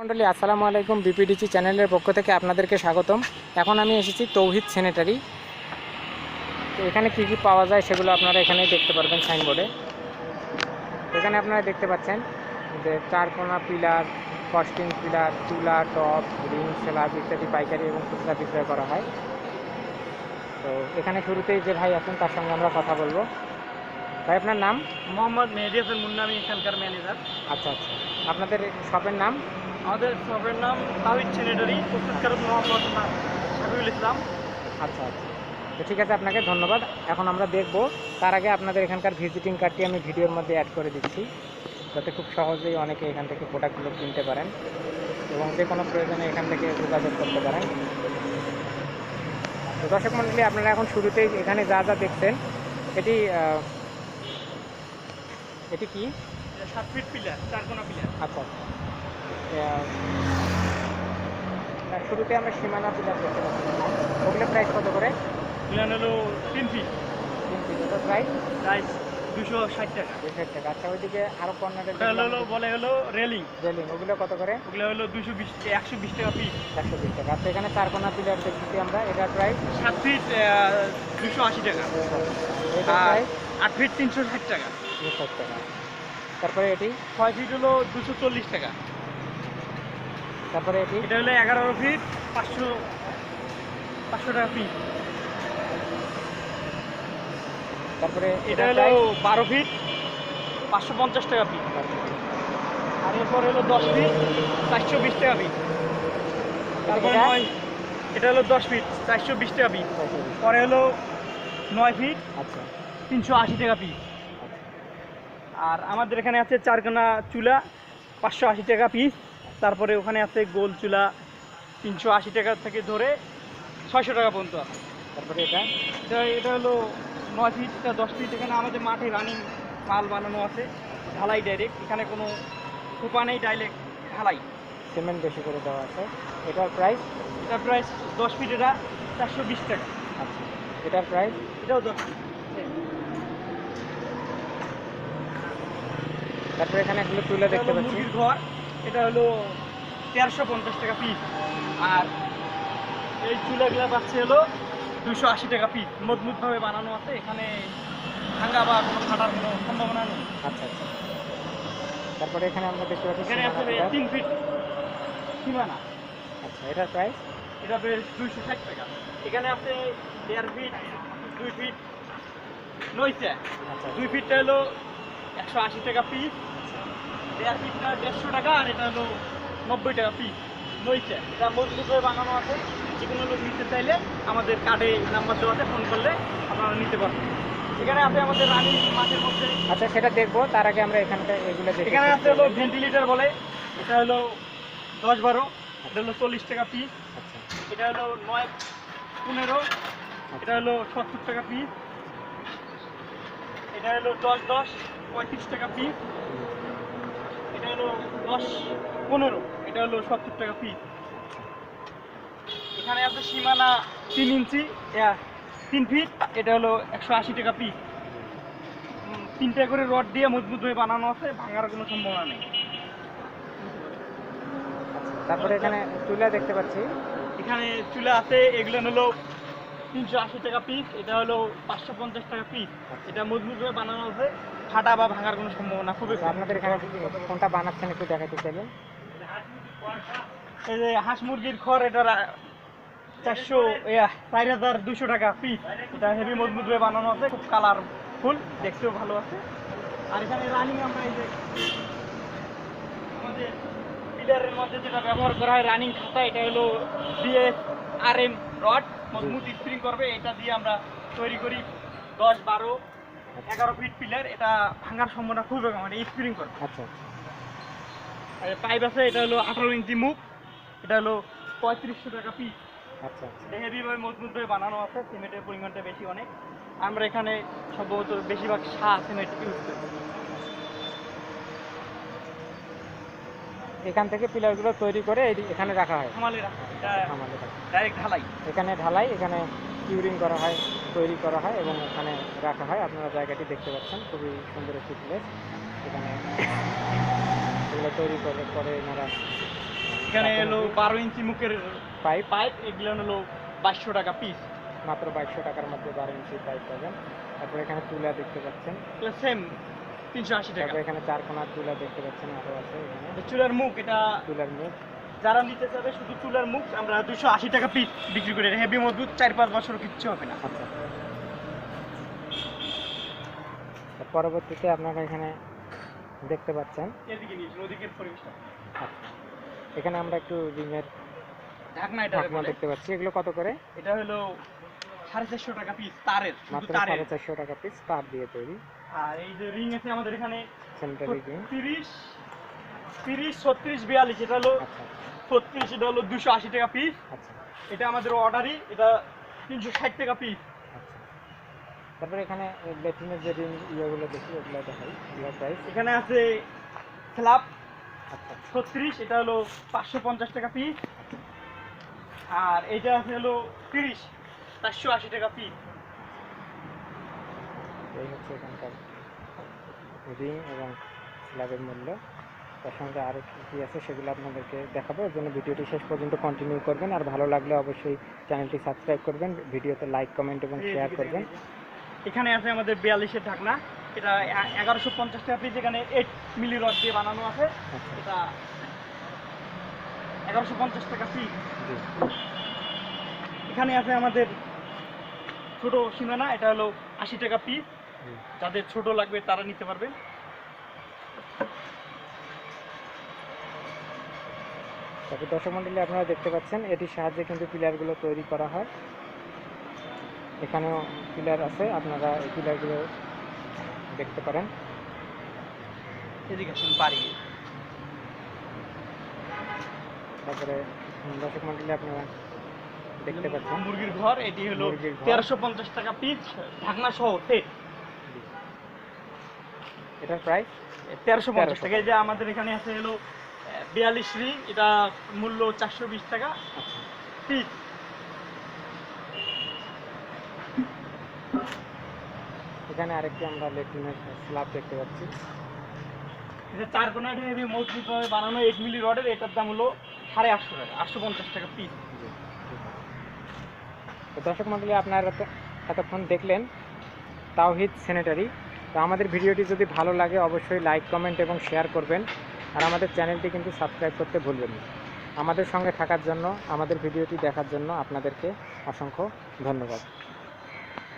মন্ডলী আসসালামু আলাইকুম বিপিডিসি চ্যানেলের পক্ষ থেকে আপনাদেরকে স্বাগতম। এখন আমি এসেছি তৌহিদ সেনেটারি। তো এখানে কী কী পাওয়া যায় সেগুলো আপনারা এখানে দেখতে পারবেন সাইনবোর্ডে। এখানে আপনারা দেখতে পাচ্ছেন যে চারকোনা পিলার কস্টিং পিলার চুলা টপ রিং স্ল্যাব ইত্যাদি পাইকারি এবং খুচরা বিক্রয় করা হয়। তো এখানে শুরুতেই যে ভাই আছেন তার সঙ্গে আমরা কথা বলব। ভাই আপনার নাম? মোহাম্মদ মেহেদি হাসান মুন্না আমি এখানকার ম্যানেজার। আচ্ছা আচ্ছা। আপনাদের শপের নাম? আমাদের শপের নাম তাহিদ সেনেটারি প্রস্তুতকারক মোহাম্মদ শফিউল ইসলাম। আচ্ছা আচ্ছা। তো ঠিক আছে আপনাকে ধন্যবাদ। এখন আমরা দেখব তার আগে আপনাদের এখানকার ভিজিটিং কার্ডটি আমি ভিডিওর মধ্যে অ্যাড করে দিচ্ছি যাতে খুব সহজেই অনেকে এখান থেকে প্রোডাক্টগুলো কিনতে পারেন এবং যে কোনো প্রয়োজনে এখান থেকে যোগাযোগ করতে পারেন। তো দর্শক মণ্ডলী আপনারা এখন শুরুতেই এখানে যা যা দেখছেন এটি এটি কি? সাত ফিট পিলার চারকোনা পিলার আচ্ছা আচ্ছা। শুরুতে আমরা সীমানা পিলার দেখতে পাচ্ছি ওগুলো প্রাইস কত করে? পিলার হলো তিন ফিট তিন পিস ওটার প্রাইস প্রাইস দুশো ষাট টাকা। দুশো টাকা। আচ্ছা ওইদিকে আরও কর্নারে ওটা হলো হলো বলে হলো রেলিং রেলিং ওগুলো কত করে? ওগুলো হলো দুশো বিশ একশো বিশ টাকা পিস একশো বিশ টাকা। আচ্ছা এখানে চার কোনা পিলার দেখতেছি আমরা। এটার প্রাইস সাত ফিট দুশো আশি টাকা। আর আট ফিট তিনশো ষাট টাকা। দুশো টাকা। তারপরে এটি? ছয় ফিট হলো দুশো চল্লিশ টাকা। তারপরে এটি? এটা হলো এগারো ফিট পাঁচশো পাঁচশো টাকা পিস তারপরে এটা হলো? বারো ফিট পাঁচশো পঞ্চাশ টাকা পিস আর এরপর হলো দশ ফিট চারশো বিশ টাকা পিস তারপরে এটা? হলো দশ ফিট চারশো বিশ টাকা পিস পরে হলো নয় ফিট আচ্ছা। তিনশো আশি টাকা পিস আর আমাদের এখানে আছে চারখানা চুলা পাঁচশো আশি টাকা পিস তারপরে ওখানে আছে গোল চুলা তিনশো আশি টাকা থেকে ধরে ছয়শো টাকা পর্যন্ত। আছে তারপরে এটা? এটা এটা হলো নয় ফিট দশ ফিট এখানে আমাদের মাঠে রানিং মাল বানানো আছে ঢালাই ডাইরেক্ট এখানে কোনো কুপা নেই ডাইরেক্ট ঢালাই। সিমেন্ট বেশি করে দেওয়া আছে। এটার প্রাইস এটা প্রাইস দশ ফিট এটা চারশো বিশ টাকা। আচ্ছা এটার প্রাইস এটাও দশ ফিট তারপরে এখানে এগুলো তুলে দেখতে পাচ্ছি। ঘর। এটা হলো তেরোশো পঞ্চাশ টাকা পিস আর এই চুলাগুলো পাচ্ছে হলো দুশো আশি টাকা পিস মজবুতভাবে বানানো আছে। এখানে ভাঙা বা কোনো ফাটার কোনো সম্ভাবনা নেই। আচ্ছা আচ্ছা। তারপরে এখানে আমরা দেখতে পাচ্ছি এখানে আছে তিন ফিট সীমানা। আচ্ছা এটা প্রাইস এটা বেশ দুইশো ষাট টাকা। এখানে আছে দেড় ফিট দুই ফিট নইছে। আচ্ছা দুই ফিটটা হলো একশো আশি টাকা পিস দেড় ফিটটা দেড়শো টাকা আর এটা হলো নব্বই টাকা পিস নইছে। এটা হয়ে বানানো আছে। যে কোনো লোক নিতে চাইলে আমাদের কার্ডে নাম্বার দেওয়া আছে ফোন করলে আপনারা নিতে পারবেন। এখানে আছে আমাদের রানী মাঠের মধ্যে। আচ্ছা সেটা দেখব। তার আগে আমরা এখানকার এগুলো দেখে এখানে আছে হলো ভেন্টিলেটার বলে। এটা হলো দশ বারো। এটা হলো চল্লিশ টাকা পিস আচ্ছা। এটা হলো নয় পনেরো। এটা হলো সত্তর টাকা পিস এটা হলো দশ দশ পঁয়ত্রিশ টাকা পিস এটা হলো দশ পনেরো। এটা হলো সত্তর টাকা পিস এখানে আছে সীমানা তিন ইঞ্চি তিন ফিট এটা হলো একশো আশি টাকা পিস তিনটা করে রড দিয়ে মজবুত হয়ে বানানো আছে ভাঙার কোনো সম্ভাবনা নেই। তারপরে এখানে চুলা দেখতে পাচ্ছি। এখানে চুলা আছে এগুলো হলো তিনশো আশি টাকা পিস এটা হলো পাঁচশো পঞ্চাশ টাকা পিস এটা মজবুত হয়ে বানানো আছে। ফাটা বা ভাঙার কোনো সম্ভাবনা খুবই। আপনাদের এখানে কোনটা বানাচ্ছেন একটু দেখাতে চাইবেন এই যে হাঁস মুরগির খড় এটা চারশো চার হাজার দুশো টাকা পিস এটা হেভি মজবুত হয়ে বানানো আছে খুব কালার ফুল দেখতেও ভালো আছে। আর এখানে রানিং আমরা এই যে আমাদের পিলারের মধ্যে যেটা ব্যবহার করা হয় রানিং খাতা এটা হলো B S R M rod মজবুত স্প্রিং করবে। এটা দিয়ে আমরা তৈরি করি দশ বারো এগারো ফিট পিলার এটা ভাঙার সম্ভাবনা খুবই কম এটা স্প্রিং করবে আচ্ছা আর পাইপ আছে এটা হলো আঠারো ইঞ্চি মুখ এটা হলো পঁয়ত্রিশশো টাকা পিস আচ্ছা আচ্ছা। এটা হেভিভাবে মজবুত হয়ে বানানো আছে সিমেন্টের পরিমাণটা বেশি অনেক। আমরা এখানে সম্ভবত বেশিরভাগ শাহ সিমেন্ট ইউজ করি। এখান থেকে পিলারগুলো তৈরি করে এখানে রাখা হয়। হামালে রাখা ডাইরেক্ট ঢালাই। এখানে ঢালাই এখানে কিউরিং করা হয়। তৈরি করা হয় এবং এখানে রাখা হয়। আপনারা জায়গাটি দেখতে পাচ্ছেন। খুবই সুন্দর একটি প্লেস এখানে এগুলো তৈরি করে পরে এনারা এখানে হলো বারো ইঞ্চি মুখের পাইপ পাইপ এগুলো হলো বাইশশো টাকা পিস মাত্র বাইশশো টাকার মধ্যে বারো ইঞ্চি পাইপ পাবেন। তারপর এখানে তুলা দেখতে পাচ্ছেন। সেম তিনশো আশি টাকা। এখানে চার কোনার তুলা দেখতে পাচ্ছেন আরও আছে এখানে। চুলার মুখ এটা চুলার মুখ। যারা নিতে চাবে শুধু চুলার মুখ আমরা দুশো আশি টাকা পিস বিক্রি করি। হেভি মজবুত চার পাঁচ বছর কিচ্ছু হবে না। পরবর্তীতে আপনারা এখানে দেখতে পাচ্ছেন। আচ্ছা এখানে আমরা একটু রিংয়ের ঢাকনা এটা ঢাকনা দেখতে পাচ্ছি। এগুলো কত করে? এটা হলো সাড়ে চারশো টাকা পিস তারের মাত্র সাড়ে চারশো টাকা পিস তার দিয়ে তৈরি। আর এই যে রিং আছে আমাদের এখানে তিরিশ তিরিশ ছত্রিশ বিয়াল্লিশ এটা হলো আচ্ছা। ছত্রিশ এটা হলো দুশো আশি টাকা পিস আচ্ছা। এটা আমাদের অর্ডারই এটা তিনশো ষাট টাকা পিস আচ্ছা। তারপরে এখানে লেট্রিনের যে রিং ইয়েগুলো দেখি ওগুলো দেখাই এগুলো প্রাইস এখানে আছে স্ল্যাব ছত্রিশ এটা হলো পাঁচশো পঞ্চাশ টাকা পিস আর এটা আছে হলো তিরিশ চারশো আশি টাকা পিস এই হচ্ছে এখানকার রিং এবং স্ল্যাবের মূল্য। তার সঙ্গে আরও কী কী আছে সেগুলো আপনাদেরকে দেখাবো। এর জন্য ভিডিওটি শেষ পর্যন্ত কন্টিনিউ করবেন। আর ভালো লাগলে অবশ্যই চ্যানেলটি সাবস্ক্রাইব করবেন ভিডিওতে লাইক কমেন্ট এবং শেয়ার করবেন। এখানে আছে আমাদের বিয়াল্লিশের ঢাকনা। এটা এগারোশো পঞ্চাশ টাকা পিস এখানে এইট মিলি রড দিয়ে বানানো আছে। আচ্ছা। এটা এগারোশো পঞ্চাশ টাকা পিস এখানে আছে আমাদের ছোট সীমানা। এটা হলো আশি টাকা পিস যাদের ছোট লাগবে তারা নিতে পারবে তারপর দর্শক আপনারা দেখতে পাচ্ছেন এটির সাহায্যে কিন্তু পিলারগুলো তৈরি করা হয়। এখানেও পিলার আছে আপনারা এই পিলারগুলো দেখতে পারেন। বাড়ি। তারপরে উম, দর্শক মণ্ডলী আপনারা দেখতে পাচ্ছেন। মুরগির ঘর এটি হলো তেরোশো পঞ্চাশ টাকা পিস ঢাকনা সহ সেট। এটার প্রাইস তেরোশো পঞ্চাশ 1350 টাকা যে আমাদের এখানে আছে হলো বিয়াল্লিশ রিং এটা মূল্য চারশো বিশ টাকা। পিস। এখানে আরেকটি আমরা লেট্রিনের স্ল্যাব দেখতে পাচ্ছি। এটা চার কোনা হেভি মজবুতভাবে বানানো এইট মিলি রডের এটার দাম হলো সাড়ে আটশো টাকা আটশো পঞ্চাশ টাকা পিস। তো দর্শক মণ্ডলী আপনারা এতক্ষণ দেখলেন তাওহিদ স্যানিটারি তো আমাদের ভিডিওটি যদি ভালো লাগে অবশ্যই লাইক কমেন্ট এবং শেয়ার করবেন। আর আমাদের চ্যানেলটি কিন্তু সাবস্ক্রাইব করতে ভুলবেন না। আমাদের সঙ্গে থাকার জন্য, আমাদের ভিডিওটি দেখার জন্য আপনাদেরকে অসংখ্য ধন্যবাদ।